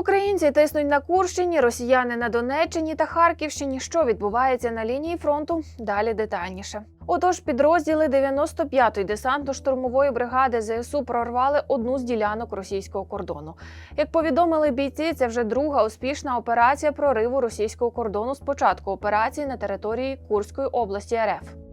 Українці тиснуть на Курщині, росіяни на Донеччині та Харківщині. Що відбувається на лінії фронту? Далі детальніше. Отож, підрозділи 95-ї десантно-штурмової бригади ЗСУ прорвали одну з ділянок російського кордону. Як повідомили бійці, це вже друга успішна операція прориву російського кордону з початку операції на території Курської області РФ.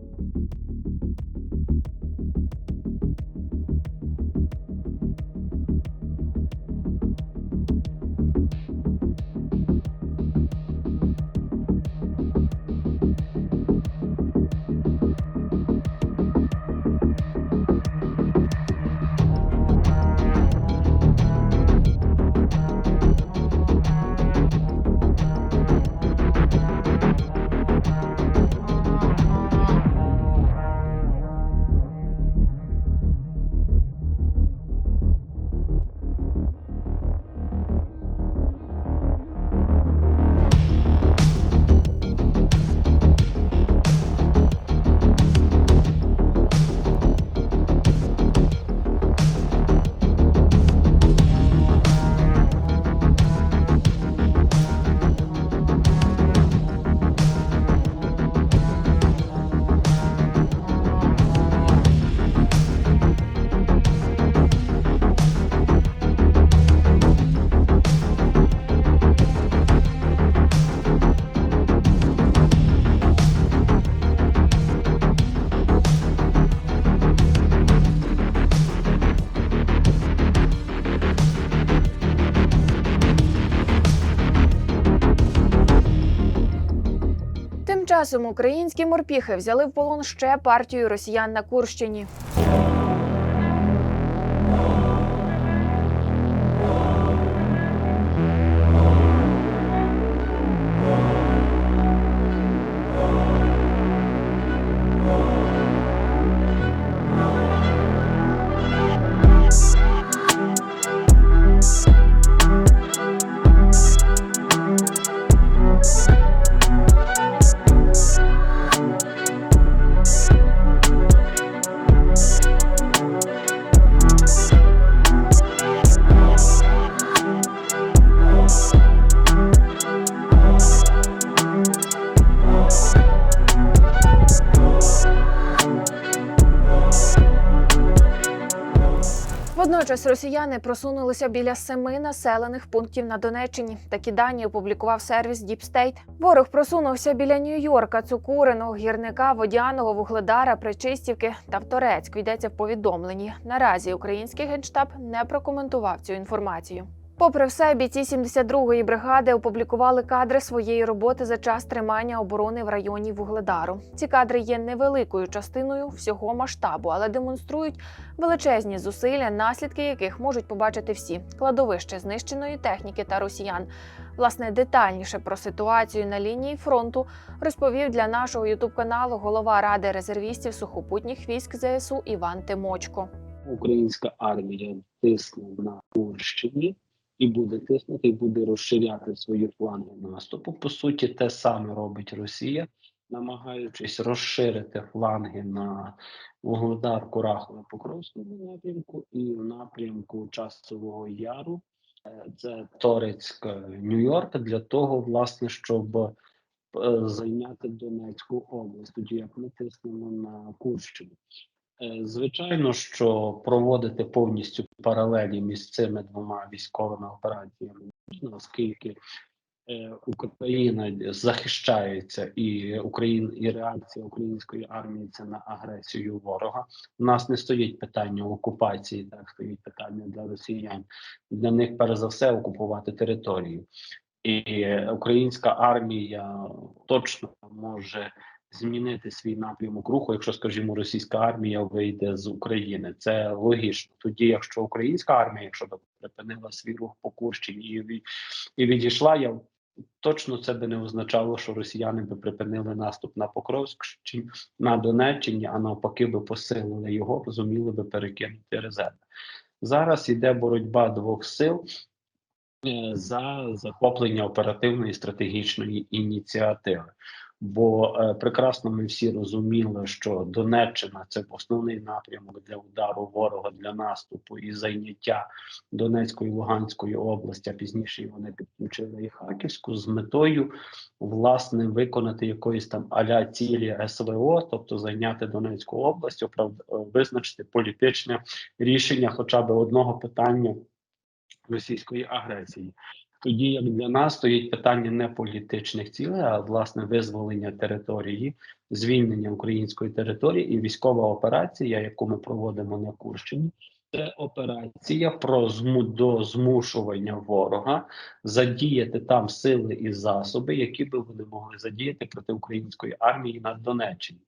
Часом українські морпіхи взяли в полон ще партію росіян на Курщині. Водночас росіяни просунулися біля семи населених пунктів на Донеччині. Такі дані опублікував сервіс Deep State. Ворог просунувся біля Нью-Йорка, Цукуриного, Гірника, Водяного, Вугледара, Причистівки та Вторецьк. Йдеться в повідомленні. Наразі український генштаб не прокоментував цю інформацію. Попри все, бійці 72-ї бригади опублікували кадри своєї роботи за час тримання оборони в районі Вугледару. Ці кадри є невеликою частиною всього масштабу, але демонструють величезні зусилля, наслідки яких можуть побачити всі кладовище знищеної техніки та росіян. Власне, детальніше про ситуацію на лінії фронту розповів для нашого ютуб каналу голова ради резервістів сухопутніх військ ЗСУ Іван Тимочко. українська армія тисне на Курщині і буде тиснути, і буде розширяти свої фланги наступу. По суті, те саме робить Росія, намагаючись розширити фланги на Вугледар, Курахове, Покровському напрямку і в напрямку Часового Яру. Е, Це Торецьк, е, Нью-Йорк, для того, власне, щоб е, зайняти Донецьку область, тоді як ми тиснемо на Курщину. Е, Звичайно, що проводити повністю паралелі між цими двома військовими операціями оскільки е, Україна захищається і Україна і реакція української армії це на агресію ворога. У нас не стоїть питання окупації, так стоїть питання для росіян. Для них перш за все окупувати територію. І українська армія точно може змінити свій напрямок руху, якщо, скажімо, російська армія вийде з України. Це логічно. Тоді, якщо українська армія, якщо б припинила свій рух по Курщині і, і відійшла, я точно це би не означало, що росіяни би припинили наступ на Покровськ чи на Донеччині, а навпаки, би посилили його, зуміли би перекинути резерви. Зараз йде боротьба двох сил е, за захоплення оперативної стратегічної ініціативи. Бо е, прекрасно ми всі розуміли, що Донеччина це основний напрямок для удару ворога для наступу і зайняття Донецької Луганської області. А пізніше вони підключили і Харківську з метою власне виконати якоїсь там аля цілі СВО, тобто зайняти Донецьку область, оправд... е, визначити політичне рішення, хоча б одного питання російської агресії. Тоді як для нас стоїть питання не політичних цілей, а власне визволення території, звільнення української території і військова операція, яку ми проводимо на Курщині, це операція про зму до змушування ворога задіяти там сили і засоби, які би вони могли задіяти проти української армії на Донеччині.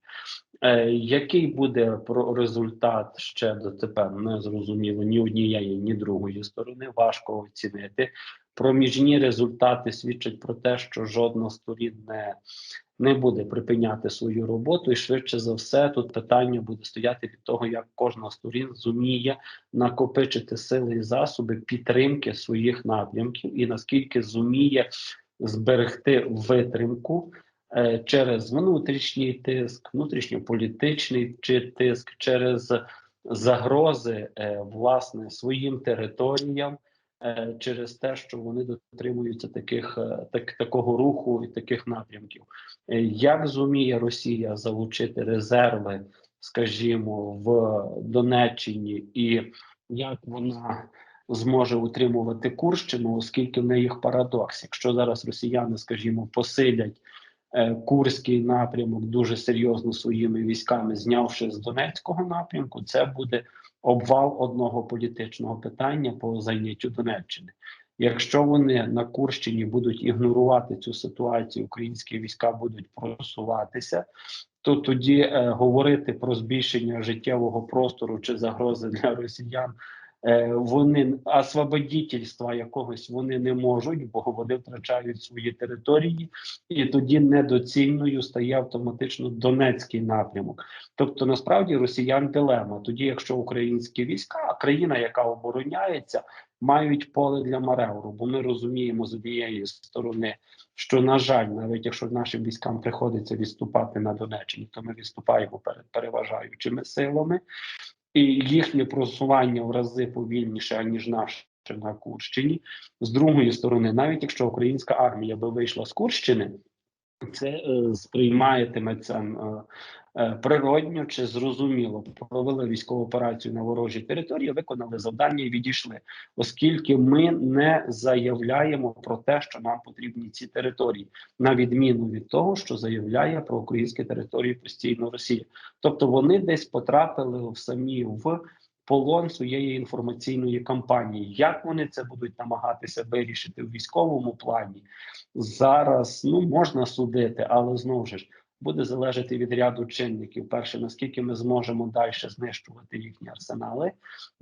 Е, який буде про результат ще дотепер не зрозуміло ні однієї, ні другої сторони. Важко оцінити. Проміжні результати свідчать про те, що жодна сторін не, не буде припиняти свою роботу, і швидше за все тут питання буде стояти від того, як кожна сторін зуміє накопичити сили і засоби підтримки своїх напрямків, і наскільки зуміє зберегти витримку е, через внутрішній тиск, внутрішньополітичний чи тиск, через загрози е, власне своїм територіям. Е, Через те, що вони дотримуються таких е, так, такого руху і таких напрямків, Е, як зуміє Росія залучити резерви, скажімо, в Донеччині, і як вона зможе утримувати Курщину, оскільки в неї їх парадокс. Якщо зараз росіяни, скажімо, посилять Курський напрямок дуже серйозно своїми військами, знявши з Донецького напрямку, це буде обвал одного політичного питання по зайняттю Донеччини. Якщо вони на Курщині будуть ігнорувати цю ситуацію, українські війська будуть просуватися, то тоді е, говорити про збільшення життєвого простору чи загрози для росіян. Е, Вони освободітельства якогось вони не можуть, бо вони втрачають свої території, і тоді недоцільною стає автоматично Донецький напрямок. Тобто, насправді росіян дилема. Тоді, якщо українські війська, а країна, яка обороняється, мають поле для маневру, бо ми розуміємо з однієї сторони, що на жаль, навіть якщо нашим військам приходиться відступати на Донеччині, то ми відступаємо перед переважаючими силами, і їхнє просування в рази повільніше аніж наше на Курщині. З другої сторони, навіть якщо українська армія би вийшла з Курщини, це е, сприйматиметься е, е, природньо чи зрозуміло. Провели військову операцію на ворожій території, виконали завдання і відійшли, оскільки ми не заявляємо про те, що нам потрібні ці території, на відміну від того, що заявляє про українські території постійно Росія. Тобто вони десь потрапили в самі в полон своєї інформаційної кампанії. Як вони це будуть намагатися вирішити в військовому плані? Зараз ну можна судити, але знову ж буде залежати від ряду чинників. Перше, наскільки ми зможемо далі знищувати їхні арсенали.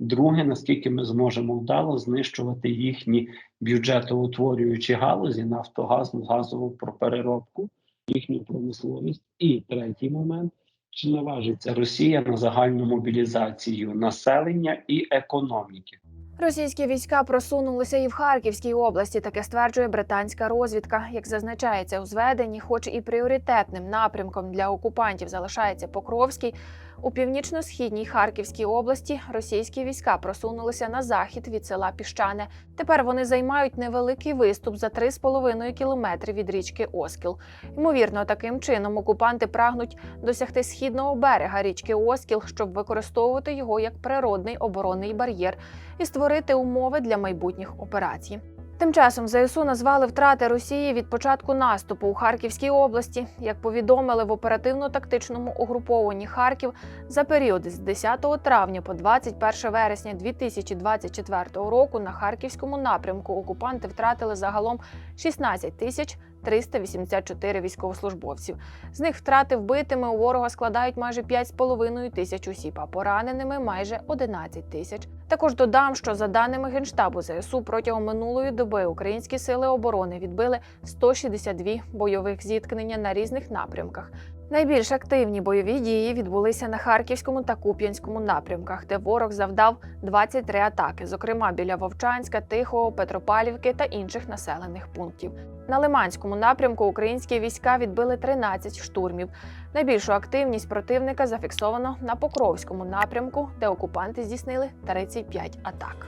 Друге, наскільки ми зможемо вдало знищувати їхні бюджетоутворюючі галузі, нафтогаз, газову про переробку, їхню промисловість. І третій момент. Чи наважиться Росія на загальну мобілізацію населення і економіки? Російські війська просунулися і в Харківській області. Таке стверджує британська розвідка. Як зазначається у зведенні, хоч і пріоритетним напрямком для окупантів залишається Покровський. У північно-східній Харківській області російські війська просунулися на захід від села Піщане. Тепер вони займають невеликий виступ за 3,5 кілометри від річки Оскіл. Ймовірно, таким чином окупанти прагнуть досягти східного берега річки Оскіл, щоб використовувати його як природний оборонний бар'єр і створити умови для майбутніх операцій. Тим часом ЗСУ назвали втрати Росії від початку наступу у Харківській області. Як повідомили в оперативно-тактичному угрупованні Харків за період з 10 травня по 21 вересня 2024 року на харківському напрямку окупанти втратили загалом 16 тисяч 384 військовослужбовців. З них втрати вбитими у ворога складають майже 5,5 тисяч осіб, а пораненими майже 11 тисяч. Також додам, що за даними генштабу ЗСУ протягом минулої доби українські сили оборони відбили 162 бойових зіткнення на різних напрямках. Найбільш активні бойові дії відбулися на Харківському та Куп'янському напрямках, де ворог завдав 23 атаки, зокрема біля Вовчанська, Тихого, Петропавлівки та інших населених пунктів. На Лиманському напрямку українські війська відбили 13 штурмів. Найбільшу активність противника зафіксовано на Покровському напрямку, де окупанти здійснили 35 атак.